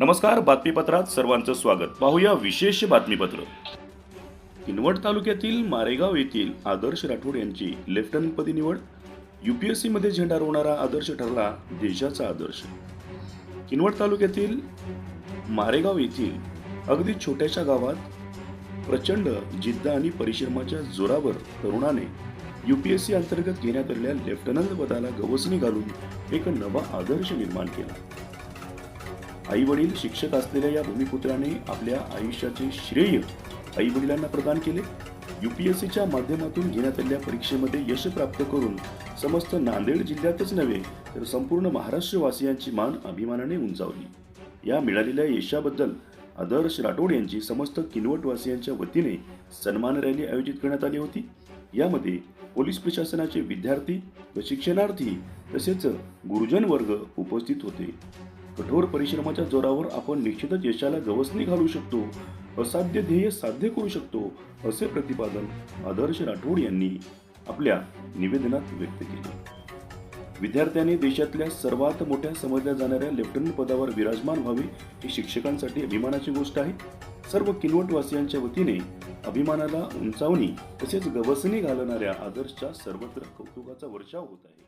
नमस्कार बातमीपत्रात सर्वांचं स्वागत. पाहूया विशेष बातमीपत्र. किनवट तालुक्यातील मारेगाव येथील आदर्श राठोड यांची लेफ्टनंटपदी निवड. युपीएससी मध्ये झेंडा रोवणारा आदर्श ठरला देशाचा आदर्श. किनवट तालुक्यातील मारेगाव येथील अगदी छोट्याशा गावात प्रचंड जिद्द आणि परिश्रमाच्या जोरावर तरुणाने युपीएससी अंतर्गत घेण्यात आलेल्या लेफ्टनंट पदाला गवसणी घालून एक नवा आदर्श निर्माण केला. आई वडील शिक्षक असलेल्या या भूमिपुत्राने आपल्या आयुष्याचे श्रेय आई वडिलांना प्रदान केले. युपीएससीच्या माध्यमातून घेण्यात आलेल्या परीक्षेमध्ये यश प्राप्त करून समस्त नांदेड जिल्ह्यातच नव्हे तर संपूर्ण महाराष्ट्रवासियांची मान अभिमानाने उंचावली. या मिळालेल्या यशाबद्दल आदर्श राठोड यांची समस्त किनवटवासियांच्या वतीने सन्मान रॅली आयोजित करण्यात आली होती. यामध्ये पोलीस प्रशासनाचे विद्यार्थी व शिक्षणार्थी तसेच गुरुजन वर्ग उपस्थित होते. कठोर परिश्रमाच्या जोरावर आपण निश्चितच यशाला गवसणी घालू शकतो असाध्य ध्येय साध्य करू शकतो असे प्रतिपादन आदर्श राठोड यांनी आपल्या निवेदनात व्यक्त केले. विद्यार्थ्यांनी देशातल्या सर्वात मोठ्या समजल्या जाणाऱ्या लेफ्टनंट पदावर विराजमान व्हावे ही शिक्षकांसाठी अभिमानाची गोष्ट आहे. सर्व किनवटवासियांच्या वतीने अभिमानाला उंचावणी तसेच गवसणी घालणाऱ्या आदर्शच्या सर्वत्र कौतुकाचा वर्षाव होत आहे.